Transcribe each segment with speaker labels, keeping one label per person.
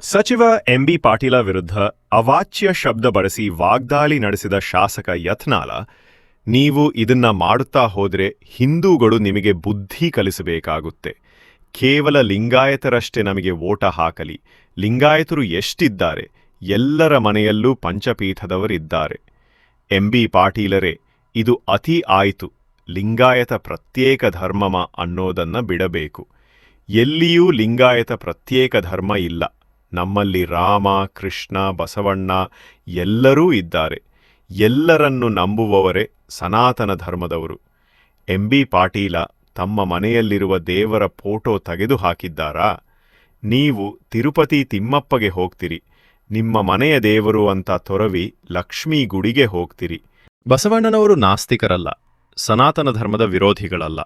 Speaker 1: ಸಚಿವ ಎಂಬಿ ಪಾಟೀಲ ವಿರುದ್ಧ ಅವಾಚ್ಯ ಶಬ್ದ ಬಳಸಿ ವಾಗ್ದಾಳಿ ನಡೆಸಿದ ಶಾಸಕ ಯತ್ನಾಲ, ನೀವು ಇದನ್ನ ಮಾಡುತ್ತಾ ಹೋದರೆ ಹಿಂದೂಗಳು ನಿಮಗೆ ಬುದ್ಧಿ ಕಲಿಸಬೇಕಾಗುತ್ತೆ. ಕೇವಲ ಲಿಂಗಾಯತರಷ್ಟೇ ನಮಗೆ ಓಟ ಹಾಕಲಿ. ಲಿಂಗಾಯತರು ಎಷ್ಟಿದ್ದಾರೆ, ಎಲ್ಲರ ಮನೆಯಲ್ಲೂ ಪಂಚಪೀಠದವರಿದ್ದಾರೆ. ಎಂಬಿ ಪಾಟೀಲರೇ, ಇದು ಅತಿ ಆಯಿತು. ಲಿಂಗಾಯತ ಪ್ರತ್ಯೇಕ ಧರ್ಮಮ ಅನ್ನೋದನ್ನ ಬಿಡಬೇಕು. ಎಲ್ಲಿಯೂ ಲಿಂಗಾಯತ ಪ್ರತ್ಯೇಕ ಧರ್ಮ ಇಲ್ಲ. ನಮ್ಮಲ್ಲಿ ರಾಮ, ಕೃಷ್ಣ, ಬಸವಣ್ಣ ಎಲ್ಲರೂ ಇದ್ದಾರೆ. ಎಲ್ಲರನ್ನು ನಂಬುವವರೇ ಸನಾತನ ಧರ್ಮದವರು. ಎಂಬಿ ಪಾಟೀಲ ತಮ್ಮ ಮನೆಯಲ್ಲಿರುವ ದೇವರ ಫೋಟೋ ತೆಗೆದು ಹಾಕಿದ್ದಾರಾ ನೀವು ತಿರುಪತಿ ತಿಮ್ಮಪ್ಪಗೆ ಹೋಗ್ತಿರಿ. ನಿಮ್ಮ ಮನೆಯ ದೇವರು ಅಂತ ತೊರವಿ ಲಕ್ಷ್ಮೀ ಗುಡಿಗೆ ಹೋಗ್ತಿರಿ. ಬಸವಣ್ಣನವರು ನಾಸ್ತಿಕರಲ್ಲ, ಸನಾತನ ಧರ್ಮದ ವಿರೋಧಿಗಳಲ್ಲ.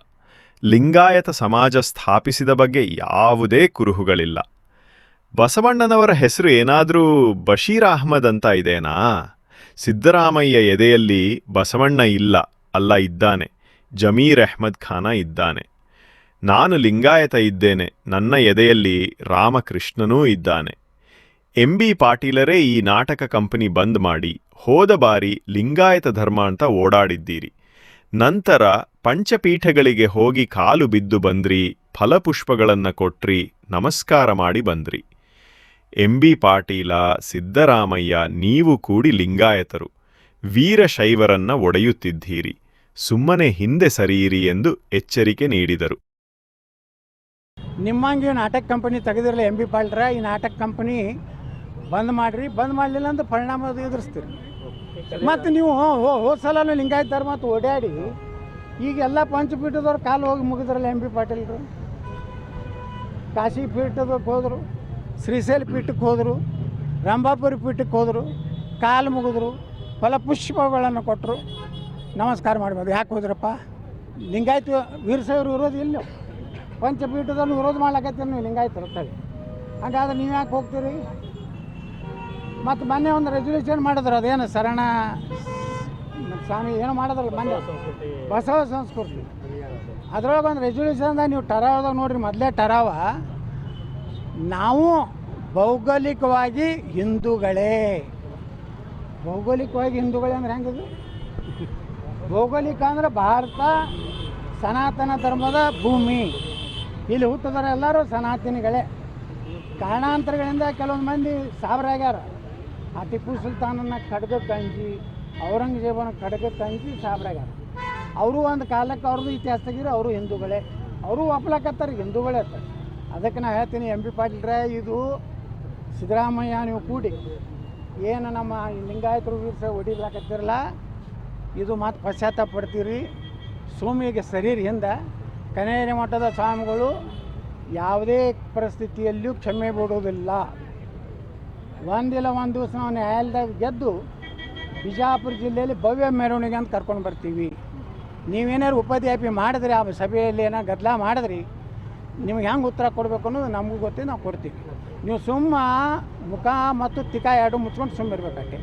Speaker 1: ಲಿಂಗಾಯತ ಸಮಾಜ ಸ್ಥಾಪಿಸಿದ ಬಗ್ಗೆ ಯಾವುದೇ ಕುರುಹುಗಳಿಲ್ಲ. ಬಸವಣ್ಣನವರ ಹೆಸರು ಏನಾದರೂ ಬಶೀರ್ ಅಹ್ಮದ್ ಅಂತ ಇದೇನಾ? ಸಿದ್ದರಾಮಯ್ಯ ಎದೆಯಲ್ಲಿ ಬಸವಣ್ಣ ಇಲ್ಲ, ಅಲ್ಲ ಇದ್ದಾನೆ, ಜಮೀರ್ ಅಹ್ಮದ್ ಖಾನ ಇದ್ದಾನೆ. ನಾನು ಲಿಂಗಾಯತ ಇದ್ದೇನೆ, ನನ್ನ ಎದೆಯಲ್ಲಿ ರಾಮಕೃಷ್ಣನೂ ಇದ್ದಾನೆ. ಎಂಬಿ ಪಾಟೀಲರೇ ಈ ನಾಟಕ ಕಂಪನಿ ಬಂದ್ ಮಾಡಿ ಹೋದ ಬಾರಿ ಲಿಂಗಾಯತ ಧರ್ಮ ಅಂತ ಓಡಾಡಿದ್ದೀರಿ. ನಂತರ ಪಂಚಪೀಠಗಳಿಗೆ ಹೋಗಿ ಕಾಲು ಬಿದ್ದು ಬಂದ್ರಿ, ಫಲಪುಷ್ಪಗಳನ್ನ ಕೊಟ್ರಿ, ನಮಸ್ಕಾರ ಮಾಡಿ ಬಂದ್ರಿ. ಎಂಬಿ ಪಾಟೀಲ, ಸಿದ್ದರಾಮಯ್ಯ, ನೀವು ಕೂಡಿ ಲಿಂಗಾಯತರು ವೀರಶೈವರನ್ನ ಒಡೆಯುತ್ತಿದ್ದೀರಿ, ಸುಮ್ಮನೆ ಹಿಂದೆ ಸರಿಯಿರಿ ಎಂದು ಎಚ್ಚರಿಕೆ ನೀಡಿದರು.
Speaker 2: ನಿಮ್ಮಂಗೆ ನಾಟಕ ಕಂಪನಿ ತೆಗೆದಿರಲ್ಲ ಎಂ ಬಿ ಈ ನಾಟಕ ಕಂಪನಿ ಬಂದ್ ಮಾಡ್ರಿ, ಬಂದ್ ಮಾಡಲಿಲ್ಲ ಅಂತ ಪರಿಣಾಮ ಎದುರಿಸ್ತೀರಿ. ಮತ್ತೆ ನೀವು ಹೋದ ಸಲ ಲಿಂಗಾಯತ ಧರ್ಮ ಓಡಾಡಿ ಈಗ ಎಲ್ಲ ಪಂಚಪೀಠದವ್ರು ಕಾಲು ಹೋಗಿ ಮುಗಿದ್ರಲ್ಲ ಎಂ ಬಿ ಪಾಟೀಲ್ರು. ಕಾಶಿ ಪೀಠದಕ್ಕೆ ಹೋದರು, ಶ್ರೀಶೈಲ ಪೀಠಕ್ಕೆ ಹೋದರು, ರಂಭಾಪುರಿ ಪೀಠಕ್ಕೆ ಹೋದರು, ಕಾಲು ಮುಗಿದ್ರು ಫಲಪುಷ್ಪಗಳನ್ನು ಕೊಟ್ಟರು. ನಮಸ್ಕಾರ ಮಾಡ್ಬೋದು. ಯಾಕೆ ಹೋದ್ರಪ್ಪ? ಲಿಂಗಾಯತ ವೀರಶೈವರು ಇರೋದು ಇಲ್ಲ ಪಂಚಪೀಠದನ್ನು ವಿರೋಧ ಮಾಡ್ಲಕತ್ತೀರಿ ನೀವು ಲಿಂಗಾಯತರು ಅಂತೇಳಿ ಹಾಗಾದ್ರೆ ನೀವು ಯಾಕೆ ಹೋಗ್ತೀರಿ? ಮತ್ತು ಮೊನ್ನೆ ಒಂದು ರೆಸಲ್ಯೂಷನ್ ಮಾಡಿದ್ರು, ಅದೇನು ಶರಣ ಸ್ವಾಮಿ ಏನು ಮಾಡೋದಲ್ಲ ಮಂದಿ ಬಸವ ಸಂಸ್ಕೃತಿ. ಅದ್ರೊಳಗೆ ಒಂದು ರೆಸೊಲ್ಯೂಷನ್ದಾಗ ನೀವು ಟರಾವದಾಗ ನೋಡ್ರಿ ಮೊದಲೇ ಟರಾವ. ನಾವು ಭೌಗೋಳಿಕವಾಗಿ ಹಿಂದೂಗಳೇ. ಭೌಗೋಳಿಕವಾಗಿ ಹಿಂದೂಗಳೇ ಅಂದ್ರೆ ಹೆಂಗಿದು? ಭೌಗೋಳಿಕ ಅಂದ್ರೆ ಭಾರತ ಸನಾತನ ಧರ್ಮದ ಭೂಮಿ. ಇಲ್ಲಿ ಹುಟ್ಟಿದ್ರೆ ಎಲ್ಲರೂ ಸನಾತನಿಗಳೇ. ಕಾರಣಾಂತರಗಳಿಂದ ಕೆಲವೊಂದು ಮಂದಿ ಸಾವಿರಾಗ್ಯಾರ. ಆ ಟಿಪ್ಪು ಸುಲ್ತಾನನ್ನ ಕಡ್ದು ಅಂಜಿ ಔರಂಗಜೇಬನ ಕಡೆಗೆ ತಂಗಿ ಸಾಬ್ರಾಗ್ಯಾರ. ಅವರು ಒಂದು ಕಾಲಕ್ಕೆ ಅವ್ರದ್ದು ಇತಿಹಾಸ ಅವರು ಹಿಂದೂಗಳೇ. ಅವರು ಒಪ್ಲಕತ್ತಾರೆ, ಹಿಂದೂಗಳೇ ಅತ್ತಾರೆ ಅದಕ್ಕೆ ನಾ ಹೇಳ್ತೀನಿ, ಎಂ ಪಿ ಪಾಟೀಲ್ರೆ, ಇದು ಸಿದ್ದರಾಮಯ್ಯ ನೀವು ಕೂಡಿ. ಏನು ನಮ್ಮ ಲಿಂಗಾಯತರು ವೀರ್ಸ ಹೊಡಿಲಾಕತ್ತಿರಲ್ಲ ಇದು ಮತ್ತು ಪಶ್ಚಾತ್ತಾಪ ಪಡ್ತೀರಿ. ಸೋಮಿಗೆ ಸರೀರಿ ಹಿಂದೆ ಕನೇರಿ ಮಠದ ಸ್ವಾಮಿಗಳು ಯಾವುದೇ ಪರಿಸ್ಥಿತಿಯಲ್ಲೂ ಕ್ಷಮೆ ಬಿಡೋದಿಲ್ಲ ಒಂದಿಲ್ಲ, ಒಂದು ದಿವಸ ನಾವು ನ್ಯಾಯಾಲಯದಾಗ ಗೆದ್ದು ಬಿಜಾಪುರ ಜಿಲ್ಲೆಯಲ್ಲಿ ಭವ್ಯ ಮೆರವಣಿಗೆ ಅಂತ ಕರ್ಕೊಂಡು ಬರ್ತೀವಿ. ನೀವೇನಾದ್ರು ಉಪಾಧ್ಯಾಪಿ ಮಾಡಿದ್ರೆ ಆ ಸಭೆಯಲ್ಲಿ ಏನೋ ಗದ್ದಲ ಮಾಡಿದ್ರಿ, ನಿಮ್ಗೆ ಹೆಂಗೆ ಉತ್ತರ ಕೊಡಬೇಕು ಅನ್ನೋದು ನಮಗೂ ಗೊತ್ತಿದೆ ನಾವು ಕೊಡ್ತೀವಿ. ನೀವು ಸುಮ್ಮ ಮುಖ ಮತ್ತು ತಿಕ ಎರಡು ಮುಚ್ಕೊಂಡು ಸುಮ್ಮ ಇರ್ಬೇಕಾಕೆ